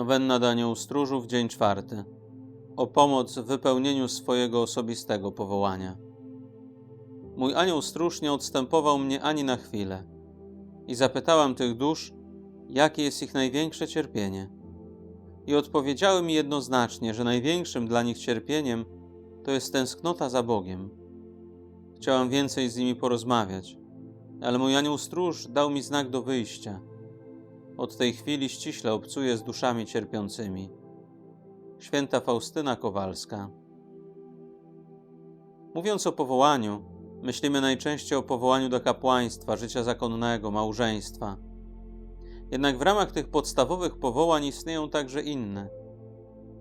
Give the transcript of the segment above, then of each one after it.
Nowenna do Aniołów Stróżów, dzień czwarty. O pomoc w wypełnieniu swojego osobistego powołania. Mój anioł stróż nie odstępował mnie ani na chwilę. I zapytałam tych dusz, jakie jest ich największe cierpienie. I odpowiedziały mi jednoznacznie, że największym dla nich cierpieniem to jest tęsknota za Bogiem. Chciałam więcej z nimi porozmawiać, ale mój anioł stróż dał mi znak do wyjścia. Od tej chwili ściśle obcuję z duszami cierpiącymi. Święta Faustyna Kowalska. Mówiąc o powołaniu, myślimy najczęściej o powołaniu do kapłaństwa, życia zakonnego, małżeństwa. Jednak w ramach tych podstawowych powołań istnieją także inne.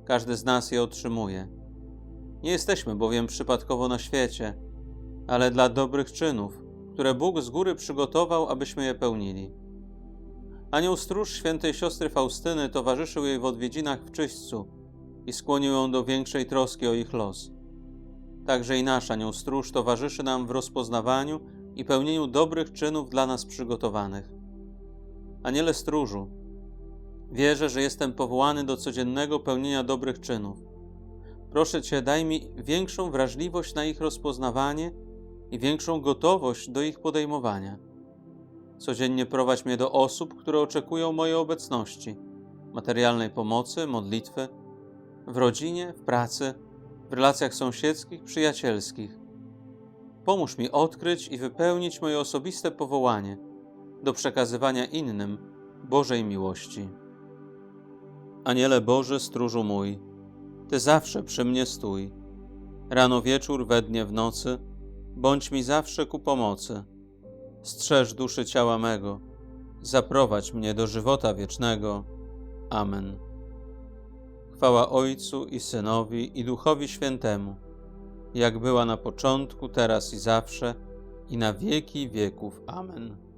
Każdy z nas je otrzymuje. Nie jesteśmy bowiem przypadkowo na świecie, ale dla dobrych czynów, które Bóg z góry przygotował, abyśmy je pełnili. Anioł stróż świętej siostry Faustyny towarzyszył jej w odwiedzinach w czyśćcu i skłonił ją do większej troski o ich los. Także i nasz anioł stróż towarzyszy nam w rozpoznawaniu i pełnieniu dobrych czynów dla nas przygotowanych. Aniele stróżu, wierzę, że jestem powołany do codziennego pełnienia dobrych czynów. Proszę Cię, daj mi większą wrażliwość na ich rozpoznawanie i większą gotowość do ich podejmowania. Codziennie prowadź mnie do osób, które oczekują mojej obecności, materialnej pomocy, modlitwy, w rodzinie, w pracy, w relacjach sąsiedzkich, przyjacielskich. Pomóż mi odkryć i wypełnić moje osobiste powołanie do przekazywania innym Bożej miłości. Aniele Boży, stróżu mój, Ty zawsze przy mnie stój. Rano, wieczór, we dnie, w nocy, bądź mi zawsze ku pomocy. Strzeż duszy ciała mego, zaprowadź mnie do żywota wiecznego. Amen. Chwała Ojcu i Synowi i Duchowi Świętemu, jak była na początku, teraz i zawsze, i na wieki wieków. Amen.